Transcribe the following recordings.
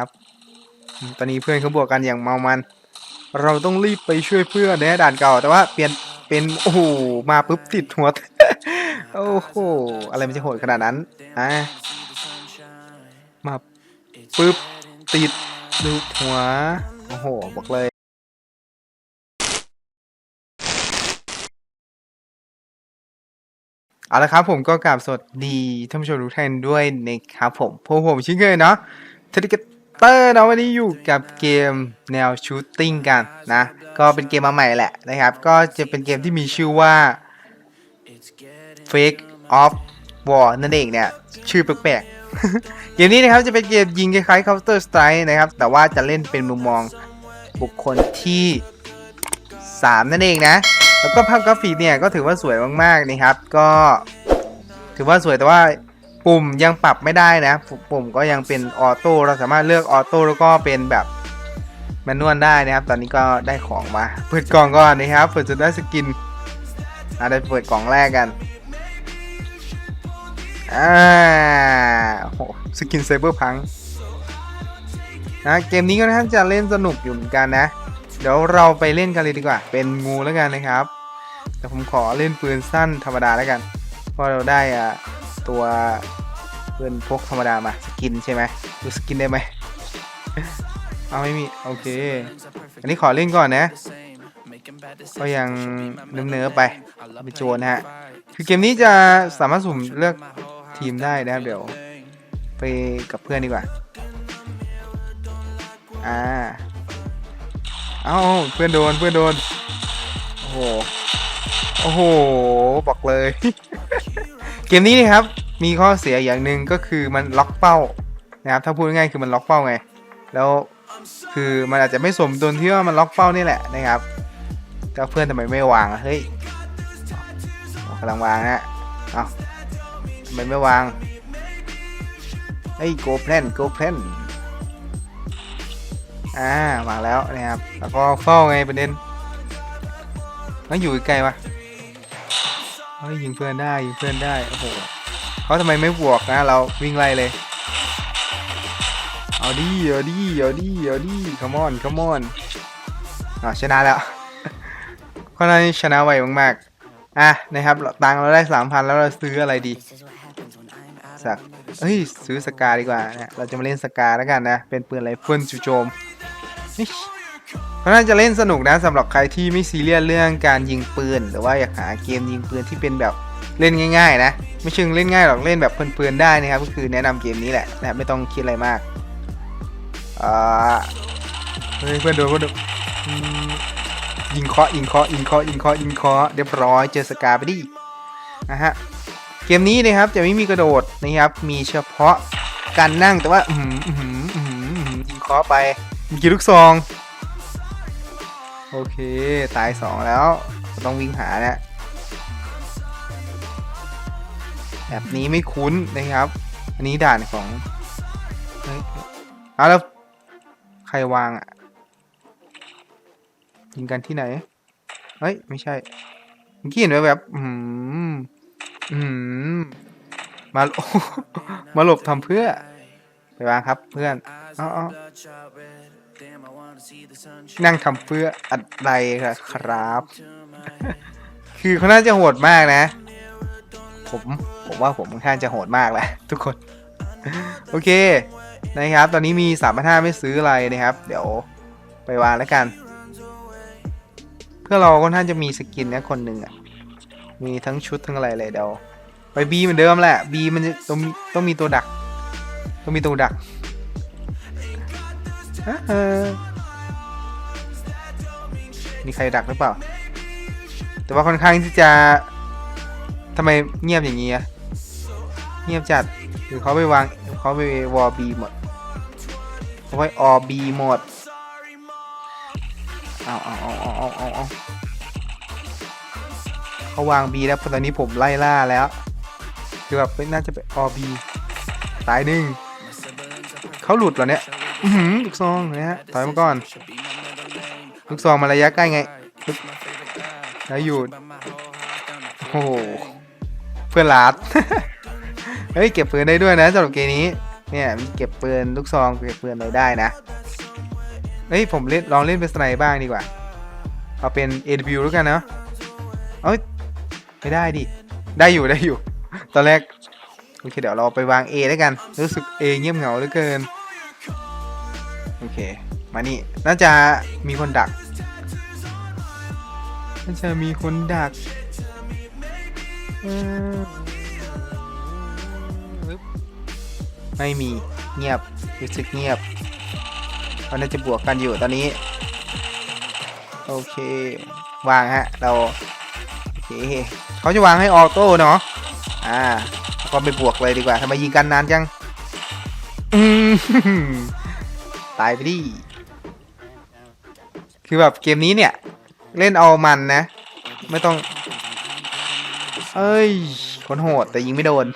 ครับ ตอนนี้เพื่อนเขาบวกกันอย่างเมามัน เราต้องรีบไปช่วยเพื่อนนะด่านเก่า แต่ว่าเปลี่ยนเป็นโอ้โหมาปุ๊บติดหัวโอ้โหอะไรมันจะโหดขนาดนั้นอะมาปุ๊บติดดูหัวโอ้โหบอกเลยเอาละครับผมก็กราบสวัสดีท่านผู้ชมทุกท่านด้วยนะครับผมพวกผมชิ่นเคยเนาะเทดิเก เตอร์เนาะวันนี้อยู่กับเกมแนวชูตติ้งกันนะ ก็เป็นเกมมาใหม่แหละนะครับ ก็จะเป็นเกมที่มีชื่อว่า Fake of War นั่นเองเนี่ย ชื่อแปลกๆ เกมนี้นะครับจะเป็นเกมยิงคล้ายๆ Counter Strike นะครับ แต่ว่าจะเล่นเป็นมุมมองบุคคลที่ 3 นั่นเองนะ แล้วก็ภาพกราฟิกเนี่ยก็ถือว่าสวยมากๆนะครับ ก็ถือว่าสวยแต่ว่า ปุ่มยังปรับไม่ได้นะ ปุ่มก็ยังเป็นออโต้เราสามารถเลือกออโต้แล้วก็เป็นแบบแมนนวลได้นะครับ ตอนนี้ก็ได้ของมา เปิดกล่องก่อนนะครับเปิดจนได้สกินอะได้เปิดกล่องแรกกันอ่าโหสกินเซเบอร์พังนะเกมนี้ก็ท่านจะเล่นสนุกอยู่เหมือนกันนะ เดี๋ยวเราไปเล่นกันเลยดีกว่า เป็นงูแล้วกันนะครับ แต่ผมขอเล่นปืนสั้นธรรมดาแล้วกันเพราะเราได้อะ ตัวเปืนพกธรรมดามาสกินใช่ไหมดูสกินได้ไหมเอาไม่มีโอเค อันนี้ขอเล่นก่อนนะ ก็ยังเนิมๆไปไปโจนนะฮะ คือเกมนี้จะสามารถสุ่มเลือกทีมได้นะครับเดี๋ยว ไปกับเพื่อนดีกว่า อ่า เอ้าเพื่อนโดนเพื่อนโดน โอ้โห โอ้โห บอกเลย มนี้นะครับ มีข้อเสียอย่างหนึ่งก็คือมันล็อกเป้านะครับ ถ้าพูดง่ายๆคือมันล็อกเป้าไง แล้วคือมันอาจจะไม่สมดุลที่ว่ามันล็อกเป้านี่แหละนะครับก็เพื่อนทำไมไม่วางเฮ้ยกำลังวางนะเอ้าทำไมไม่วางเฮ้ยโกเพนโกเพนอ่าวางแล้วนะครับแล้วก็เฝ้าไงประเด็นมันอยู่ไกลวะ ฮ้ยยิงเพื่อนได้ยิงเพื่อนได้โอ้โหเขาทำไมไม่บวกนะ เราวิ่งไล่เลย เอาดิเอาดิเอาดิเอาดิ come on come on อ่าชนะแล้วก็น่าจะชนะไวมากๆอะนะครับตังเราได้สามพันแล้วเราซื้ออะไรดีสักเฮ้ยซื้อสกาดีกว่านะเราจะมาเล่นสกาแล้วกันนะ เป็นปืนไรเฟิลจู่โจม เฮ้ยเพราะน่าจะเล่นสนุกนะสำหรับใครที่ไม่ซีเรียสเรื่องการยิงปืนหรือว่าอยากหาเกมยิงปืนที่เป็นแบบเล่นง่าย ๆ นะ ไม่เชิงเล่นง่ายหรอกเล่นแบบเพลินๆได้นะครับก็คือแนะนำเกมนี้แหละนะไม่ต้องคิดอะไรมากอ่าเฮ้ยเพื่อนโดนเพื่อนโดนยิงเคาะยิงเคาะยิงเคาะยิงเคาะยิงเคาะเรียบร้อยเจอสกาไปดินะฮะเกมนี้นะครับจะไม่มีกระโดดนะครับ มีเฉพาะการนั่งแต่ว่าอืมอืมอืมยิงเคอไปมีกี่ลูกซอง โอเค ตายสองแล้ว ต้องวิ่งหานะแบบนี้ไม่คุ้นนะครับ อันนี้ด่านของเฮ้ยเอาแล้ว ใครวางอะ ยิงกันที่ไหน เฮ้ย ไม่ใช่เมื่อกี้เห็นไว้แบบ อืม อืม มา มาหลบทำเพื่อ ไปวางครับเพื่อนอาเอ นั่งทำเพื่ออะไรครับ คือเขาน่าจะโหดมากนะ ผมผมว่าผมค่อนข้างจะโหดมากแหละทุกคน โอเคนะครับ ตอนนี้มีสามพันห้าไม่ซื้ออะไรนะครับ เดี๋ยวไปวางแล้วกัน เพื่อเราค่อนข้างจะมีสกินนะคนหนึ่งอะ มีทั้งชุดทั้งอะไรเลยเดี๋ยวไปบีเหมือนเดิมแหละบีมันจะต้องมีต้องมีตัวดัก ต้องมีตัวดัก มีใครดักหรือเปล่า แต่ว่าค่อนข้างที่จะทำไมเงียบอย่างนี้อะเงียบจัดหรือเขาไปวางเขาไปวอบีหมดเขาไปออบีหมดเอาเอาเอาเอาเอาเอาเอาเขาวาง B แล้วตอนนี้ผมไล่ล่าแล้ว คือแบบน่าจะเป็นอ B ตายหนึ่งเขาหลุดเหรอเนี่ย อือหือลูกซองนะฮะถอยมาก่อน ลูกซองมาระยะใกล้ไงปึ๊บแล้วหยุดโอ้โหเพื่อนลาดเฮ้ยเก็บปืนได้ด้วยนะสำหรับเกมนี้ไเนี่ยมีเก็บปืนลูกซองเก็บปืนอะไรได้นะเฮ้ยผมเล่นลองเล่นเป็นสไนบ้างดีกว่าเอาเป็น AW แล้วกันเนาะเอ้ยไม่ได้ดิได้อยู่ได้อยู่ ตอนแรกโอเคเดี๋ยวเราไปวาง A แล้วกัน รู้สึก A เงียบเหงาเหลือเกิน โอเค มานี่ น่าจะมีคนดัก น่าจะมีคนดักเออไม่มีเงียบรู้สึกเงียบเขาน่าจะบวกกันอยู่ตอนนี้ โอเค วางฮะ เรา โอเคเขาจะวางให้ออโต้เนาะอ่าแล้วก็ไปบวกเลยดีกว่าทำไมยิงกันนานจังอืมตายไปดิ คือแบบเกมนี้เนี่ย เล่นเอามันนะ ไม่ต้อง เอ้ยคนโหดแต่ยิงไม่โดน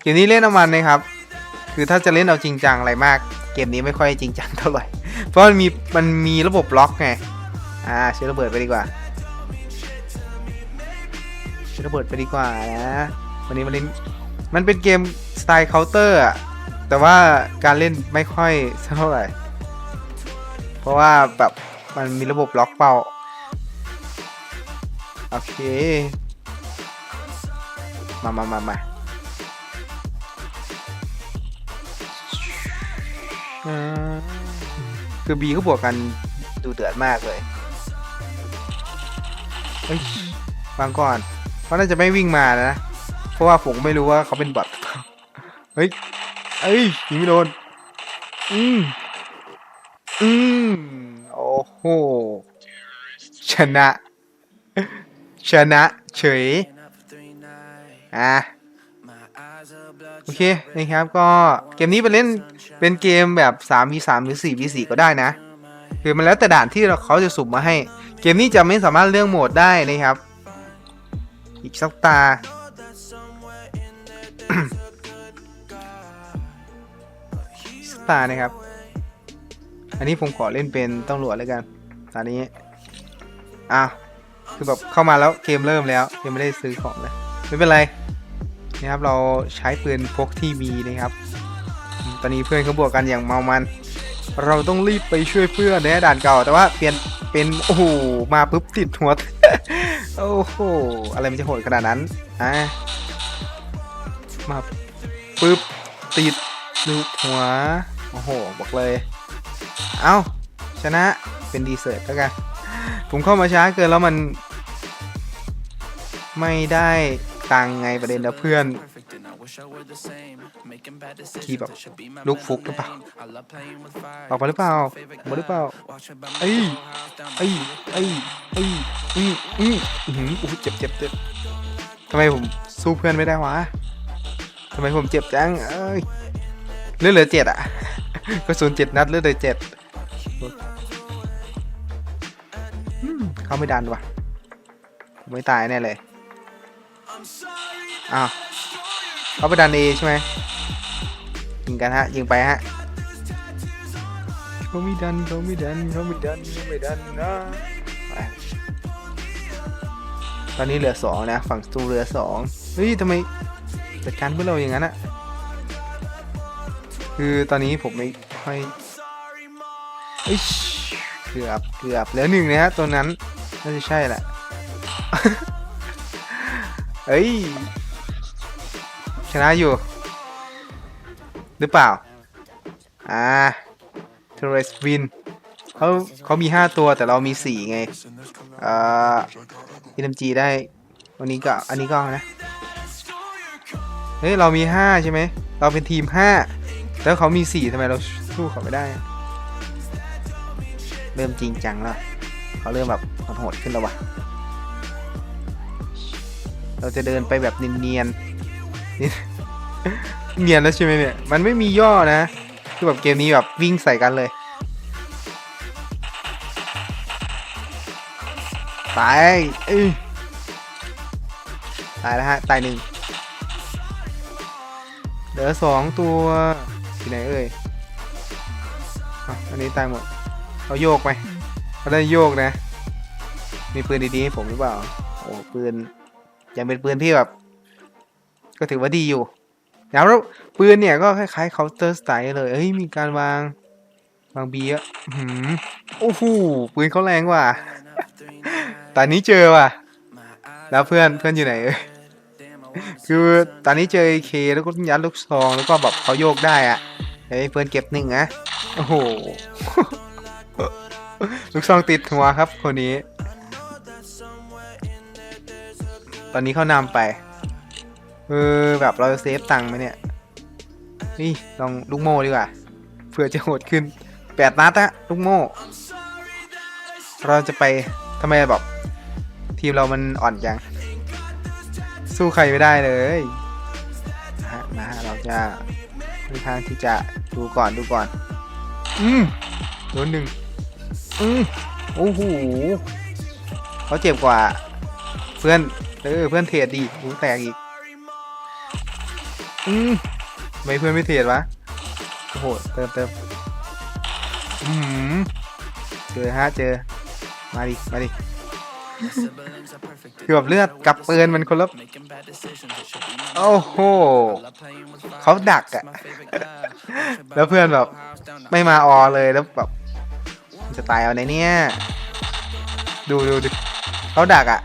เกมนี้เล่นเอามันนะครับ คือถ้าจะเล่นเอาจริงจังอะไรมาก เกมนี้ไม่ค่อยจริงจังเท่าไหร่ เพราะมันมีมันมีระบบล็อกไง อ่าเชื้อระเบิดไปดีกว่าเชื้อระเบิดไปดีกว่านะวันนี้มันเล่นมันเป็นเกมสไตล์เคาน์เตอร์อะแต่ว่าการเล่นไม่ค่อยเท่าไหร่ เพราะว่าแบบ มันมีระบบล็อกเป้า โอเค มามามามาคือบีเขาบวกกันดูเดือดมากเลยเฮ้ยวางก่อนเขาน่าจะไม่วิ่งมานะ เพราะว่าผมไม่รู้ว่าเขาเป็นบอทเฮ้ยเอ้ยยิงไม่โดน อืมอืม โอ้โห ชนะ ชนะเฉย อะ โอเค นะครับ ก็เกมนี้ไปเล่นเป็นเกมแบบ 3v3 หรือ 4v4 ก็ได้นะ คือมันแล้วแต่ด่านที่เราเขาจะสุ่มมาให้ เกมนี้จะไม่สามารถเลือกโหมดได้นะครับ อีกสักตาสักตานะครับ อันนี้ผมขอเล่นเป็นตำรวจแล้วกัน ตอนนี้ อ้าว คือแบบเข้ามาแล้วเกมเริ่มแล้ว ยังไม่ได้ซื้อของเลย ไม่เป็นไรนะครับเราใช้ปืนพกที่มีนะครับ ตอนนี้เพื่อนเขาบวกกันอย่างเมามัน เราต้องรีบไปช่วยเพื่อนในด่านเก่า แต่ว่าเปลี่ยนเป็นโอ้โหมาปุ๊บติดหัวโอ้โหอะไรมันจะโหดขนาดนั้นอะมาปุ๊บติดลูกหัวโอ้โหบอกเลย เอ้าชนะเป็นดีเซอร์ตแล้วกัน ผมเข้ามาช้าเกินแล้วมัน ไม่ได้ตังไงประเด็นแล้วเพื่อนทีแบบลูกฟุกหรือเปล่าออกมาหรือเปล่าออกมาหรือเปล่าเอ้ยเอ้ยเอ้ยเอ้ยอืมอืมอื้อหืออู้เจ็บเจ็บเจ็บทำไมผมสู้เพื่อนไม่ได้วะทำไมผมเจ็บจังเอ้ยเลือดเหลือเจ็ดอะ กระสุนเจ็ดนัดเลือดเหลือเจ็ดอืมเข้าไม่ดันว่ะผมไม่ตายแน่เลย อ้าวเขาไปดันเอใช่ไหมยิงกันฮะ ยิงไปฮะเขาไม่ดันเขาไม่ดันเขาไม่ดันเขาไม่ดันนะไปตอนนี้เหลือสองนะ ฝั่งสตูเหลือสองเฮ้ยทำไมจัดการเพื่อเราอย่างนั้นอะ คือตอนนี้ผมไม่ค่อยเอ้ยเกือบเกือบเหลือหนึ่งนะฮะตัวนั้นน่าจะใช่แหละเฮ้ยชนะอยู่ หรือเปล่า อ่าเทเรสวินเขาเขามี 5 ตัวแต่เรามี 4 ไงอ่าพีนจีได้ วันนี้ก็ อันนี้ก็นะ เฮ้ย เรามี 5 ใช่ไหม เราเป็นทีม 5 แล้วเขามี4ทำไมเราสู้เขาไม่ได้ เริ่มจริงจังแล้วเขาเริ่มแบบโหดขึ้นแล้ววะเราจะเดินไปแบบเนียนๆนี่เนียนแล้วใช่ไหมเนี่ย มันไม่มีย่อนะ คือแบบเกมนี้แบบวิ่งใส่กันเลย ตายตายแล้วฮะ ตายหนึ่งเหลือสองตัว ที่ไหนเอ่ยอันนี้ตายหมดเขาโยกไหมเขาได้โยกนะ มีปืนดีๆให้ผมหรือเปล่า โอ้ปืนยังเป็นปืนที่แบบ ก็ถือว่าดีอยู่แล้วปืนเนี่ยก็คล้ายๆ counter strike เลย เฮ้ย มีการวางวางบียร์หืมโอ้โหปืนเขาแรงว่ะตอนนี้เจอว่ะ แล้วเพื่อนเพื่อนอยู่ไหนเอ้ย คือตอนนี้เจอเคแล้วก็ยัดลูกซองแล้วก็แบบเขาโยกได้อะเฮ้ยเพื่อนเก็บหนึ่งนะโอ้โห ลูกซองติดหัวครับคนนี้ ตอนนี้เขานำไปเออแบบเราจะเซฟตังค์ไหมเนี่ย นี่ลองลูกโม่ดีกว่าเผื่อจะโหดขึ้นแปดนัดอะลูกโม่ เราจะไปทำไมแบบทีมเรามันอ่อนจัง สู้ใครไม่ได้เลยนะฮะนะฮะเราจะค่อนข้างที่จะดูก่อนดูก่อน อืมโดนหนึ่งอืมโอ้โหเขาเจ็บกว่า เพื่อนเออเพื่อนเทรดดีหูแตกอีก อืมทำไม่เพื่อนไม่เทรดวะโอ้โหเติมเติมอืมเจอฮะเจอ มาดิ มาดิ คือแบบเลือดกับปืนมันคนละโอ้โหเขาดักอะแล้วเพื่อนแบบ ไม่มาออเลยแล้วแบบจะตายเอาในเนี้ยดูดูดูเขาดักอะ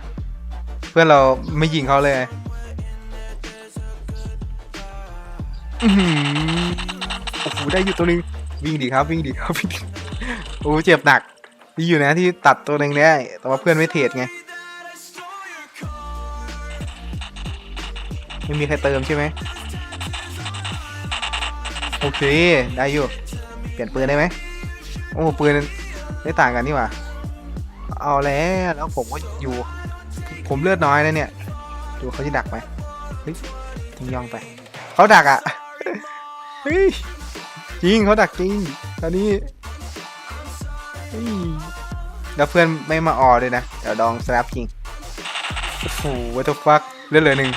เพื่อนเราไม่ยิงเขาเลยอื้อหือโอ้โหได้อยู่ตัวหนึงวิ่งดีครับวิ่งดีครับวิ่งดิโอ้เจ็บหนักีอยู่นะที่ตัดตัวหนึ่งได้ แต่ว่าเพื่อนไม่เทรดไง ไม่มีใครเติมใช่ไหมโอเค ได้อยู่ เปลี่ยนปืนได้ไหมโอ้ปืนไม่ต่างกันนี่หว่า เอาแล้วแล้วผมก็อยู่ ผมเลือดน้อยนะเนี่ย ดูเขาจะดักไหมเฮ้ยทิ้งย่องไป เขาดักอะ เฮ้ย จริงเขาดักจริงตอนนี้ แล้วเพื่อนไม่มาออเลยนะ เดี๋ยวดองสแนปคิง โอ้โหวัตถุฟักเลือดเหลือหนึ่ง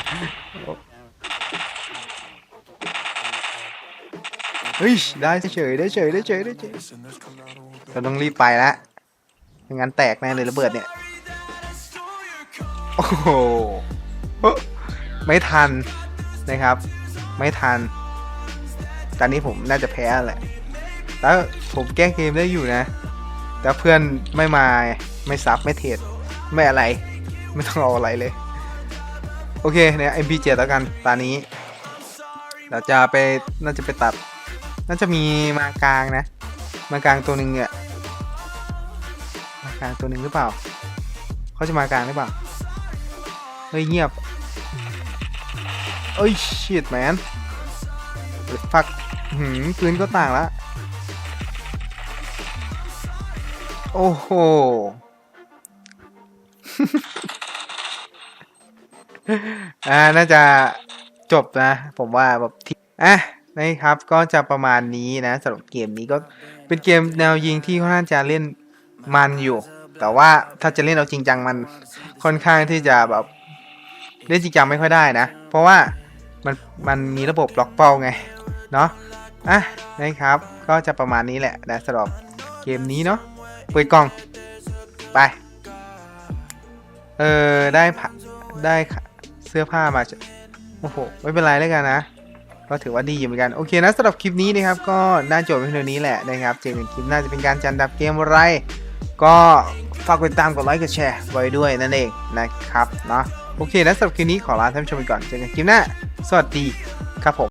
เฮ้ย ได้เฉยได้เฉยได้เฉยได้เฉยเราต้องรีบไปล้วไม่งั้นแตกแน่เลยระเบิดเนี่ย โอ้โห ไม่ทันนะครับ ไม่ทัน ตอนนี้ผมน่าจะแพ้แหละ แล้วผมแก้เกมได้อยู่นะ แต่เพื่อนไม่มาไม่ซับไม่เทรดไม่อะไร ไม่ต้องเอาอะไรเลย โอเคเนี่ย MP7 แล้วกันตอนนี้เราจะไปน่าจะไปตัด น่าจะมีมากลางนะ มากลางตัวหนึ่งเนี่ยมากลางตัวหนึ่งหรือเปล่าเขาจะมากลางหรือเปล่าเฮ้ยเงียบเอ้ยชิดแมนฟักหืมปืนก็ต่างละ โอ้โห อ่า น่าจะจบนะ ผมว่าแบบที่อะนะครับก็จะประมาณนี้นะสำหรับเกมนี้ก็เป็นเกมแนวยิงที่ค่อนข้างจะเล่นมันอยู่ แต่ว่าถ้าจะเล่นเอาจริงจังมันค่อนข้างที่จะแบบเล่นจริงจังไม่ค่อยได้นะ เพราะว่ามันมันมีระบบล็อกเป้าไงเนาะอะนะครับ ก็จะประมาณนี้แหละนะสำหรับเกมนี้เนาะ ปิดกล่อง ไป เออได้ผ้าได้เสื้อผ้ามาโอ้โห ไม่เป็นไรแล้วกันนะ ก็ถือว่าดีอยู่เหมือนกัน โอเคนะสำหรับคลิปนี้นะครับ ก็น่าจบเพียงเท่านี้แหละนะครับ เจอกันคลิปหน้าจะเป็นการจันดับเกมอะไร ก็ฝากกดติดตามกดไลค์กดแชร์ไว้ด้วยนั่นเองนะครับเนาะโอเคนะสำหรับคลิปนี้ขอลาท่านผู้ชมไปก่อน เจอกันคลิปหน้า สวัสดีครับผม